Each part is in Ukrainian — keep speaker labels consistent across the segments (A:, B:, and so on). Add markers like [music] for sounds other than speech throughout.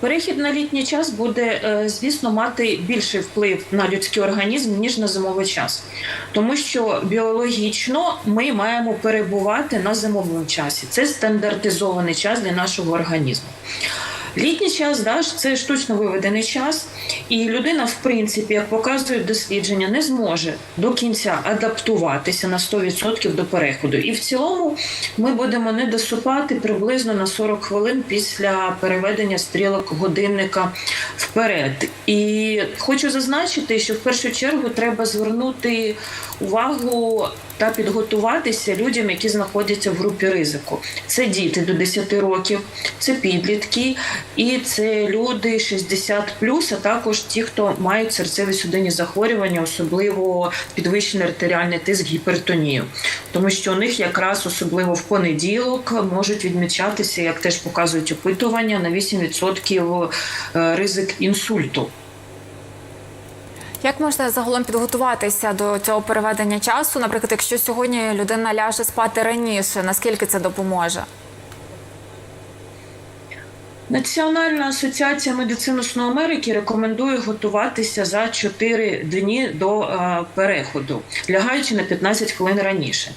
A: Перехід на літній час буде, е, звісно, мати більший вплив на людський організм ніж на зимовий час, тому що біологічно ми маємо перебувати на зимовому часі. Це стандартизований час для нашого організму. Літній час да, це штучно виведений час, і людина, в принципі, як показують дослідження, не зможе до кінця адаптуватися на 100% до переходу. І в цілому ми будемо не досипати приблизно на 40 хвилин після переведення стрілок годинника вперед. І хочу зазначити, що в першу чергу треба звернути увагу та підготуватися людям, які знаходяться в групі ризику. Це діти до 10 років, це підлітки і це люди 60 а також ті, хто мають серцеві судинні захворювання, особливо підвищений артеріальний тиск, гіпертонію, тому що у них якраз особливо в понеділок можуть відмічатися, як теж показують опитування, на 8% ризик інсульту.
B: Як можна загалом підготуватися до цього переведення часу? Наприклад, якщо сьогодні людина ляже спати раніше, наскільки це допоможе?
A: Національна асоціація медицини Америки рекомендує готуватися за 4 дні до е, переходу, лягаючи на 15 хвилин раніше.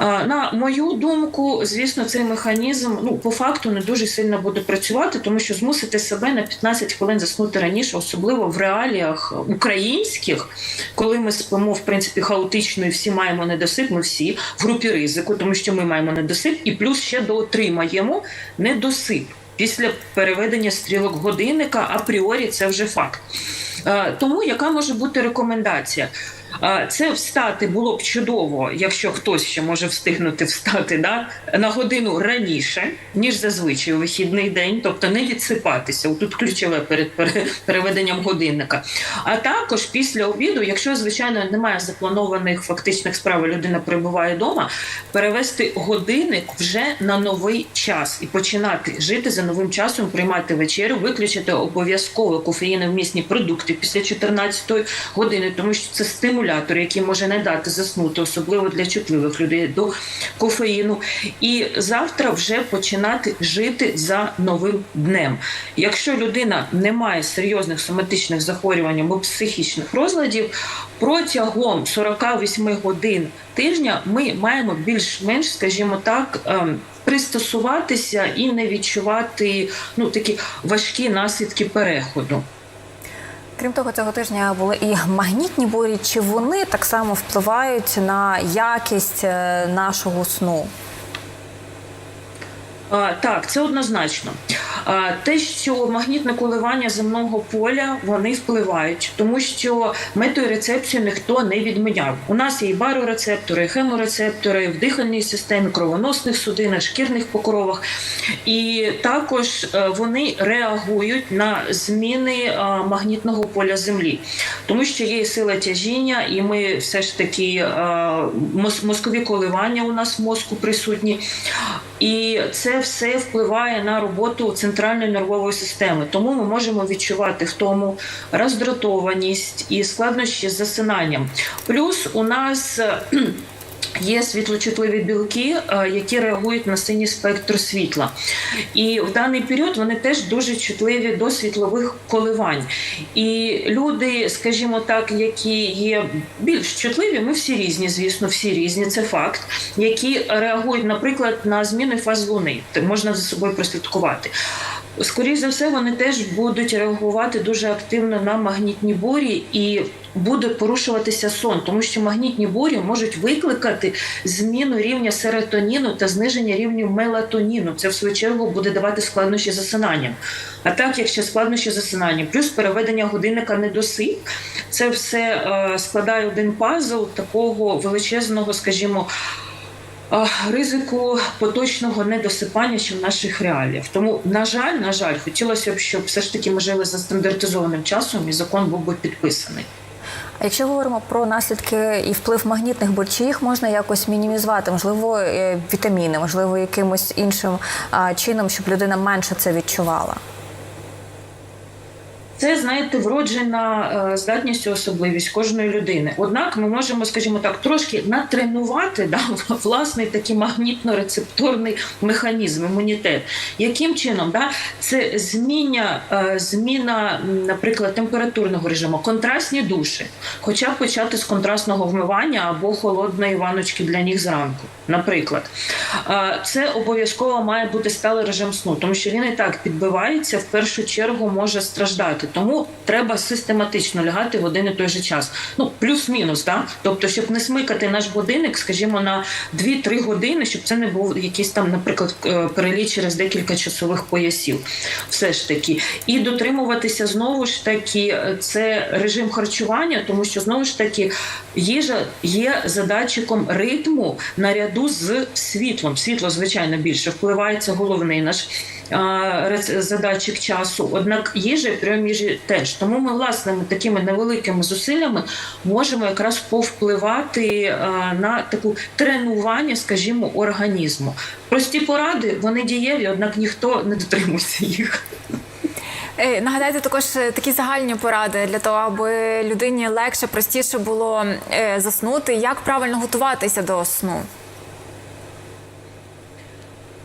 A: Е, на мою думку, звісно, цей механізм ну по факту не дуже сильно буде працювати, тому що змусити себе на 15 хвилин заснути раніше, особливо в реаліях українських, коли ми спимо в принципі хаотично і всі маємо недосип. Ми всі в групі ризику, тому що ми маємо недосип, і плюс ще доотримаємо недосип після переведення стрілок годинника апріорі це вже факт. Е, Тому яка може бути рекомендація? Це встати було б чудово, якщо хтось ще може встигнути встати да, на годину раніше, ніж зазвичай у вихідний день, тобто не відсипатися. Тут ключове перед переведенням годинника. А також після обіду, якщо звичайно немає запланованих фактичних справ, людина перебуває вдома, перевести годинник вже на новий час і починати жити за новим часом, приймати вечерю, виключити обов'язково кофеїновмісні продукти після 14 години, тому що це стимулятор, який може не дати заснути, особливо для чутливих людей до кофеїну. І завтра вже починати жити за новим днем. Якщо людина не має серйозних соматичних захворювань або психічних розладів, протягом 48 годин тижня ми маємо більш-менш, скажімо так. ем, Пристосуватися і не відчувати ну такі важкі наслідки переходу.
B: Крім того, цього тижня були і магнітні бурі. Чи вони так само впливають на якість е, нашого сну?
A: А, Так, це однозначно. Те, що магнітне коливання земного поля вони впливають, тому що метеорецепцію ніхто не відміняв. У нас є і барорецептори, і хеморецептори в дихальній системі, кровоносних судинах, шкірних покровах, і також е, вони реагують на зміни е, магнітного поля Землі, тому що є сила тяжіння, і ми все ж таки е, мозкові коливання у нас в мозку присутні. І це все впливає на роботу центральної нервової системи. Тому ми можемо відчувати втому роздратованість і складнощі з засинанням. Плюс у нас. Є світлочутливі білки, е, які реагують на синій спектр світла, і в даний період вони теж дуже чутливі до світлових коливань. І люди, скажімо так, які є більш чутливі, ми всі різні, звісно, всі різні, це факт, які реагують, наприклад, на зміни фаз луни. Можна за собою прослідкувати. Скоріше за все, вони теж будуть реагувати дуже активно на магнітні бурі і буде порушуватися сон, тому що магнітні бурі можуть викликати зміну рівня серотоніну та зниження рівня мелатоніну. Це в свою чергу буде давати складнощі засинанням. А так, якщо складнощі з засинанням, плюс переведення годинника недосип, це все е, складає один пазл такого величезного, скажімо. Ризику поточного недосипання, що в наших реаліях. Тому, на жаль, на жаль, хотілося б, щоб все ж таки ми жили за стандартизованим часом, і закон був би підписаний.
B: А якщо говоримо про наслідки і вплив магнітних бурь, чи їх можна якось мінімізувати? Можливо, е, вітаміни, можливо, якимось іншим чином, щоб людина менше це відчувала?
A: Це знаєте, вроджена е, здатність і особливість кожної людини. Однак ми можемо, скажімо так, трошки натренувати да, [laughs] власний такий магнітно-рецепторний механізм, імунітет. Яким чином? Да? Це зміння, е, зміна, наприклад, температурного режиму, контрастні душі, хоча б почати з контрастного вмивання або холодної ваночки для ніг зранку. Наприклад, Е, це обов'язково має бути сталий режим сну, тому що він і так підбивається, в першу чергу може страждати. Тому треба систематично лягати в один і той же час. Ну плюс-мінус, да? тобто, щоб не смикати наш годинник, скажімо, на 2-3 години, щоб це не був якийсь там, наприклад, е, переліт через декілька часових поясів. Все ж таки, і дотримуватися знову ж таки, це режим харчування, тому що знову ж таки їжа є задатчиком ритму наряду з світлом. Світло, звичайно, більше впливає це головний наш задатчик часу. Однак їжа і прийом теж. Тому ми власними такими невеликими зусиллями можемо якраз повпливати на таку тренування, скажімо, організму. Прості поради, вони дієві, однак ніхто не дотримується їх.
B: Е, Нагадайте також е, такі загальні поради для того, аби людині легше, простіше було е, заснути. Як правильно готуватися до сну?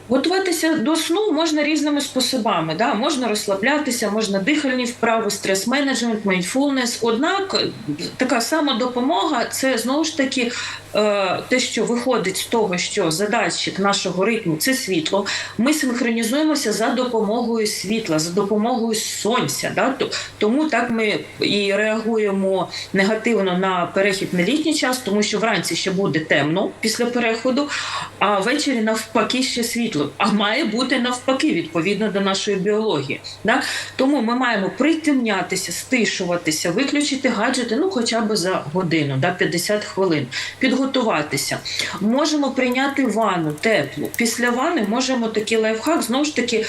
A: Готуватися до сну можна різними способами. Да? Можна розслаблятися, можна дихальні вправи, стрес-менеджмент, мейнфулнес. Однак така сама допомога це знову ж таки те, що виходить з того, що задатчик нашого ритму це світло. Ми синхронізуємося за допомогою світла, за допомогою сонця. Да? Тому так ми і реагуємо негативно на перехід на літній час, тому що вранці ще буде темно після переходу, а ввечері навпаки ще світло. А має бути навпаки, відповідно до нашої біології. Да? Тому ми маємо притемнятися, стишуватися, виключити гаджети, ну хоча б за годину, да, 50 хвилин, підготуватися. Можемо прийняти ванну теплу. Після ванни можемо такий лайфхак, знову ж таки,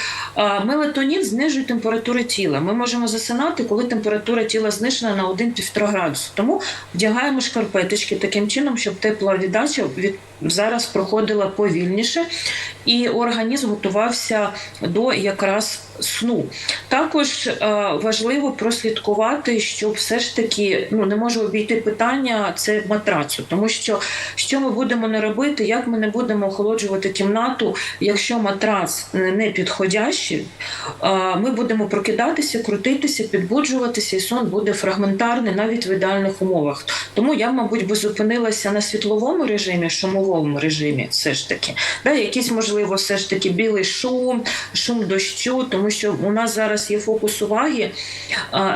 A: мелатонін знижує температуру тіла. Ми можемо засинати, коли температура тіла знижена на 1-1,5 градуси. Тому вдягаємо шкарпеточки таким чином, щоб тепла віддача від зараз проходила повільніше, і організм готувався до якраз сну. Також е, важливо прослідкувати, щоб все ж таки ну не можу обійти питання це матрацу, тому що що ми будемо не робити, як ми не будемо охолоджувати кімнату, якщо матрац не підходящий, ми будемо прокидатися, крутитися, підбуджуватися, і сон буде фрагментарний навіть в ідеальних умовах. Тому я, мабуть, би зупинилася на світловому режимі, шумовому режимі, все ж таки, да, якийсь можливо, все ж таки білий шум, шум дощу, тому що у нас зараз є фокус уваги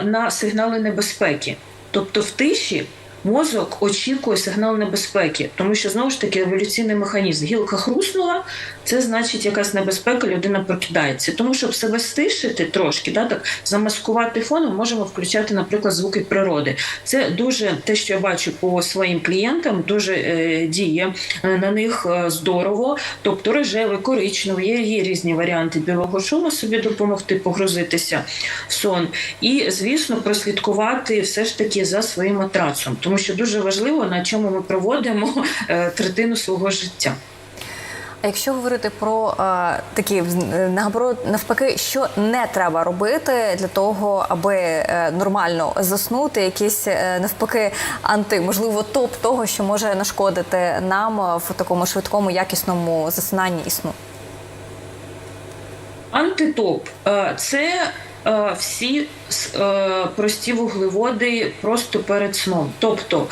A: на сигнали небезпеки. Тобто в тиші мозок очікує сигнал небезпеки, тому що знову ж таки еволюційний механізм. Гілка хруснула, це значить якась небезпека, людина прокидається. Тому щоб себе стишити трошки, да, так замаскувати фон, ми можемо включати, наприклад, звуки природи. Це дуже те, що я бачу по своїм клієнтам, дуже е, діє е, на них е, здорово. Тобто рожевий, коричневий, є, є різні варіанти білого шуму собі допомогти погрузитися в сон. І, звісно, прослідкувати все ж таки за своїм матрацом, тому що дуже важливо, на чому ми проводимо е, третину свого життя.
B: А якщо говорити про е, такі е, наоборот, навпаки, що не треба робити для того, аби е, нормально заснути, якісь е, навпаки анти, можливо, топ того, що може нашкодити нам в такому швидкому якісному засинанні і сну.
A: Антитоп це всі е, прості вуглеводи просто перед сном. Тобто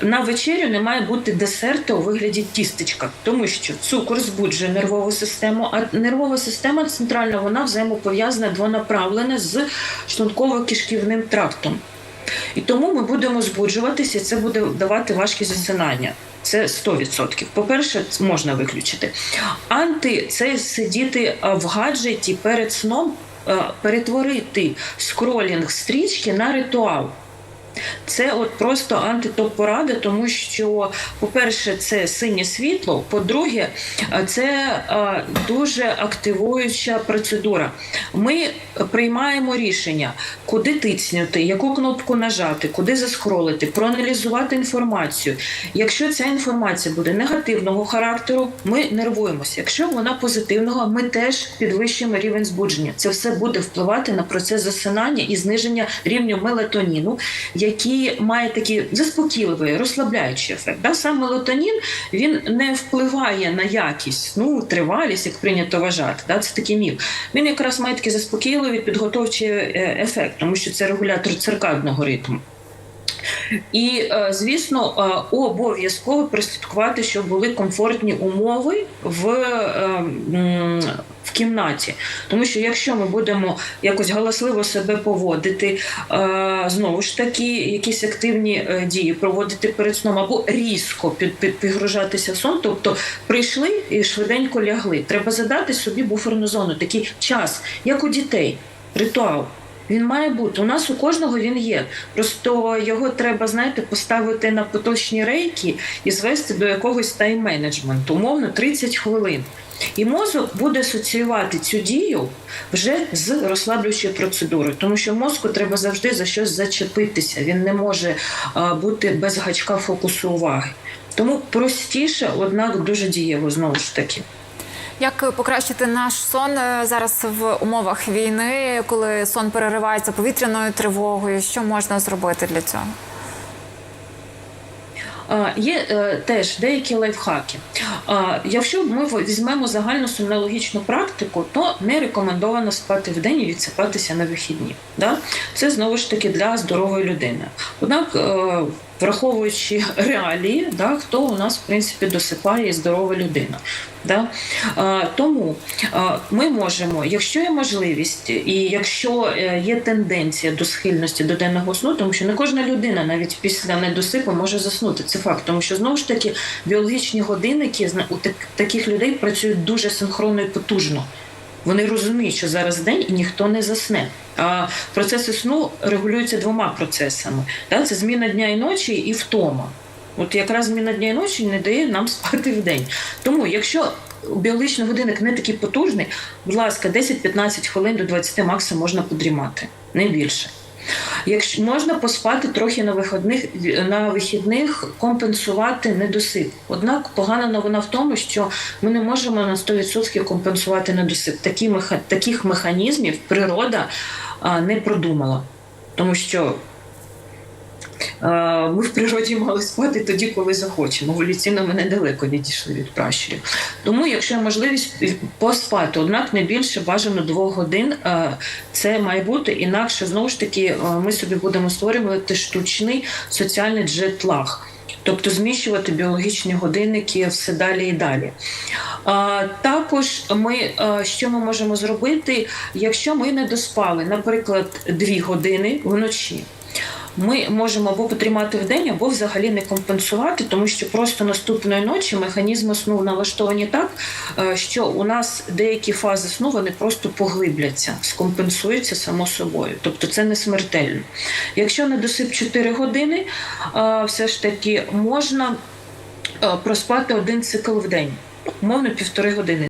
A: на вечерю не має бути десерту у вигляді тістечка, тому що цукор збуджує нервову систему, а нервова система центральна вона взаємопов'язана двонаправлена з шлунково-кишківним трактом. І тому ми будемо збуджуватися, це буде давати важкі засинання. Це 100%. По-перше, можна виключити. Анти це сидіти в гаджеті перед сном, перетворити скролінг стрічки на ритуал. Це от просто антитоп порада, тому що, по-перше, це синє світло. По-друге, це е, дуже активуюча процедура. Ми приймаємо рішення, куди тицнути, яку кнопку нажати, куди заскролити, проаналізувати інформацію. Якщо ця інформація буде негативного характеру, ми нервуємося. Якщо вона позитивного, ми теж підвищуємо рівень збудження. Це все буде впливати на процес засинання і зниження рівню мелатоніну, який має такий заспокійливий, розслабляючий ефект. Да? Сам мелатонін він не впливає на якість, ну тривалість, як прийнято вважати. Да? Це такий міф. Він якраз має такий заспокійливий підготовчий е, ефект, тому що це регулятор циркадного ритму. І, е, звісно, е, обов'язково прослідкувати, щоб були комфортні умови в кімнаті. Тому що якщо ми будемо якось галасливо себе поводити, е, знову ж таки, якісь активні е, дії проводити перед сном або різко під, під, підгружатися сон, тобто прийшли і швиденько лягли. Треба задати собі буферну зону, такий час, як у дітей, ритуал. Він має бути. У нас у кожного він є. Просто його треба, знаєте, поставити на поточні рейки і звести до якогось тайм-менеджменту, умовно 30 хвилин. І мозок буде асоціювати цю дію вже з розслаблюючою процедурою, тому що мозку треба завжди за щось зачепитися. Він не може а, бути без гачка фокусу уваги. Тому простіше, однак дуже дієво знову ж таки.
C: Як покращити наш сон е, зараз в умовах війни, коли сон переривається повітряною тривогою? Що можна зробити для цього?
A: Є е, теж деякі лайфхаки. Якщо ми візьмемо загальну сомнологічну практику, то не рекомендовано спати в день і відсипатися на вихідні. Це знову ж таки для здорової людини. Однак, е, враховуючи реалії, да, хто у нас в принципі досипає і здорова людина. Да? Тому ми можемо, якщо є можливість, і якщо е, є тенденція до схильності до денного сну, тому що не кожна людина навіть після недосипу може заснути. Це факт, тому що знову ж таки біологічні годинники у так- таких людей працюють дуже синхронно і потужно. Вони розуміють, що зараз день і ніхто не засне. А процеси сну регулюються двома процесами: це зміна дня і ночі і втома. От якраз зміна дня і ночі не дає нам спати в день. Тому, якщо біологічний годинник не такий потужний, будь ласка, 10-15 хвилин до 20 максимум можна подрімати, не більше. Якщо можна поспати трохи на вихідних на вихідних, компенсувати недосип. Однак погана новина в тому, що ми не можемо на 100% компенсувати недосип. Такі таких механізмів природа не продумала, тому що. Е, Ми в природі мали спати тоді, коли захочемо. Еволюційно ми недалеко відійшли від пращурів. Тому, якщо є можливість поспати, однак не більше бажано двох годин, е, це має бути інакше знову ж таки е, ми собі будемо створювати штучний соціальний джетлаг. Тобто зміщувати біологічні годинники все далі і далі. А, також ми а, що ми можемо зробити, якщо ми не доспали, наприклад, дві години вночі. Ми можемо або потримати в день, або взагалі не компенсувати, тому що просто наступної ночі механізми сну налаштовані так, е, що у нас деякі фази сну вони просто поглибляться, скомпенсуються само собою. Тобто це не смертельно. Якщо не досип 4 години, е, все ж таки можна е, проспати один цикл в день, умовно півтори години.